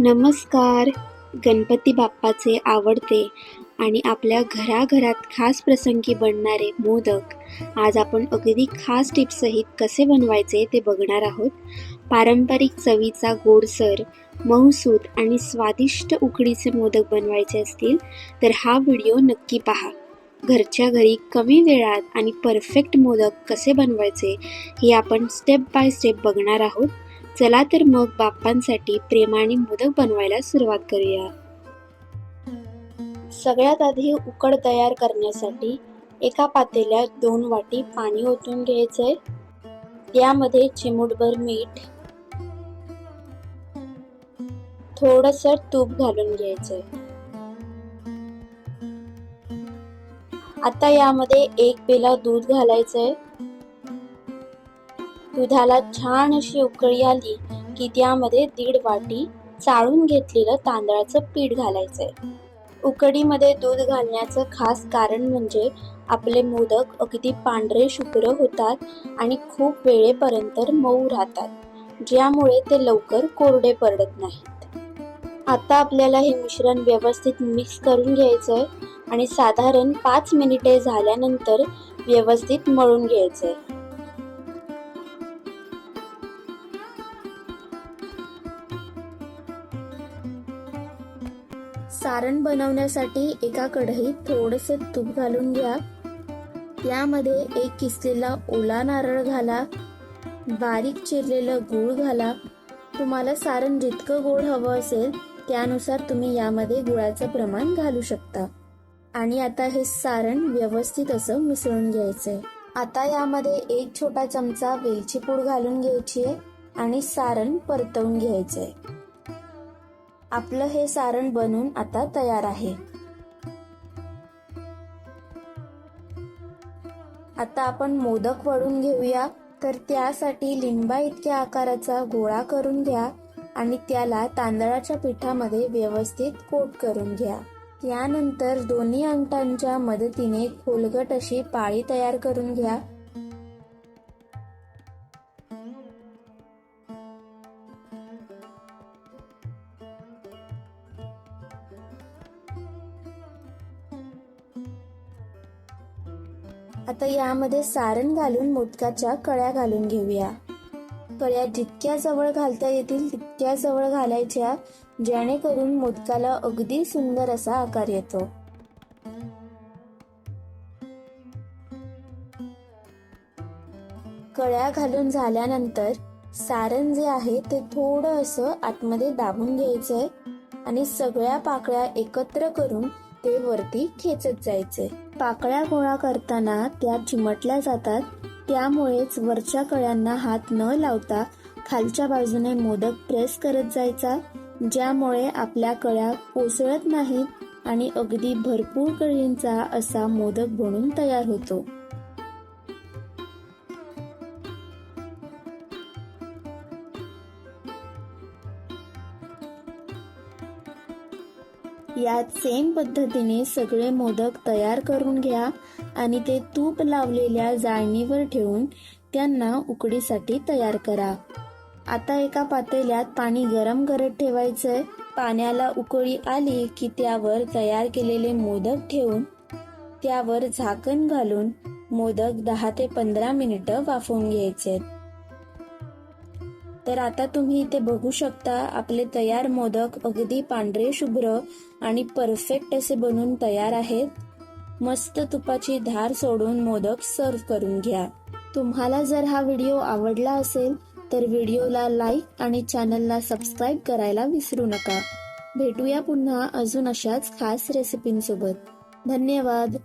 नमस्कार. गणपती बाप्पाचे आवडते आणि आपल्या घराघरात खास प्रसंगी बनणारे मोदक आज आपण अगदी खास टिप्ससहित कसे बनवायचे ते बघणार आहोत. पारंपरिक चवीचा गोडसर मऊसूत आणि स्वादिष्ट उकडीचे मोदक बनवायचे असतील तर हा व्हिडिओ नक्की पहा. घरच्या घरी कमी वेळात आणि परफेक्ट मोदक कसे बनवायचे हे आपण स्टेप बाय स्टेप बघणार आहोत. चला तर मग बाप्पांसाठी प्रेमाने मोदक बनवायला सुरुवात करूया. सगळ्यात आधी उकड तयार करण्यासाठी एका पातेल्यात दोन वाटी पाणी ओतून घ्यायचंय. त्यामध्ये चिमूटभर मीठ थोडस तूप घालून घ्यायचंय. आता यामध्ये एक पेला दूध घालायचंय. दुधाला छान अशी उकळी आली की त्यामध्ये दीड वाटी चाळून घेतलेलं तांदळाचं पीठ घालायचंय. उकडीमध्ये दूध घालण्याचं खास कारण म्हणजे आपले मोदक अगदी पांढरे शुभ्र होतात आणि खूप वेळेपर्यंत मऊ राहतात ज्यामुळे ते लवकर कोरडे पडत नाहीत. आता आपल्याला हे मिश्रण व्यवस्थित मिक्स करून घ्यायचंय आणि साधारण पाच मिनिटे झाल्यानंतर व्यवस्थित मळून घ्यायचंय. सारण बनवण्यासाठी एका कढईत थोडंसं तूप घालून घ्या. त्यामध्ये एक किसलेला ओला नारळ घाला. बारीक चिरलेलं गूळ घाला. तुम्हाला सारण जितकं गोड हवं असेल त्यानुसार तुम्ही यामध्ये गुळाचं प्रमाण घालू शकता. आणि आता हे सारण व्यवस्थित असं मिसळून घ्यायचंय. आता यामध्ये एक छोटा चमचा वेलची पूड घालून घ्यायची आहे आणि सारण परतवून घ्यायचंय. आपलं हे सारण बनून आता तयार आहे. आता आपण मोदक वळून घेऊया. तर त्यासाठी लिंबा इतक्या आकाराचा गोळा करून घ्या आणि त्याला तांदळाच्या पिठामध्ये व्यवस्थित कोट करून घ्या. त्यानंतर दोन्ही अंगठांच्या मदतीने खोलगट अशी पाळी तयार करून घ्या. आता यामध्ये सारण घालून मोदकाच्या कळ्या घालून घेऊया. कळ्या जितक्या जवळ घालता येतील तितक्या जवळ घालायच्या जेणेकरून मोदकाला अगदी सुंदर असा आकार येतो. कळ्या घालून झाल्यानंतर सारण जे आहे ते थोडं असं आतमध्ये दाबून घ्यायचंय आणि सगळ्या पाकळ्या एकत्र करून ते वरती खेचत जायचे. पाकळ्या गोळा करताना त्या चिमटल्या जातात त्यामुळेच वरच्या कळ्यांना हात न लावता खालच्या बाजूने मोदक प्रेस करत जायचा ज्यामुळे आपल्या कळ्या कोसळत नाहीत आणि अगदी भरपूर कळींचा असा मोदक बनून तयार होतो. यात सेम पद्धतीने सगळे मोदक तयार करून घ्या आणि ते तूप लावलेल्या जाळणीवर ठेवून त्यांना उकडीसाठी तयार करा. आता एका पातेल्यात पाणी गरम करत ठेवायचंय. पाण्याला उकळी आली की त्यावर तयार केलेले मोदक ठेवून त्यावर झाकण घालून मोदक दहा ते पंधरा मिनिटं वाफवून घ्यायचे तर आता तुम्ही इथे बघू शकता आपले तयार मोदक अगदी पांढरे शुभ्र आणि परफेक्ट असे बनून तयार आहेत. मस्त तुपाची धार सोडून मोदक सर्व करून घ्या. तुम्हाला जर हा व्हिडिओ आवडला असेल तर व्हिडिओला लाईक आणि चॅनलला सबस्क्राईब करायला विसरू नका. भेटूया पुन्हा अजून अशाच खास रेसिपींसोबत. धन्यवाद.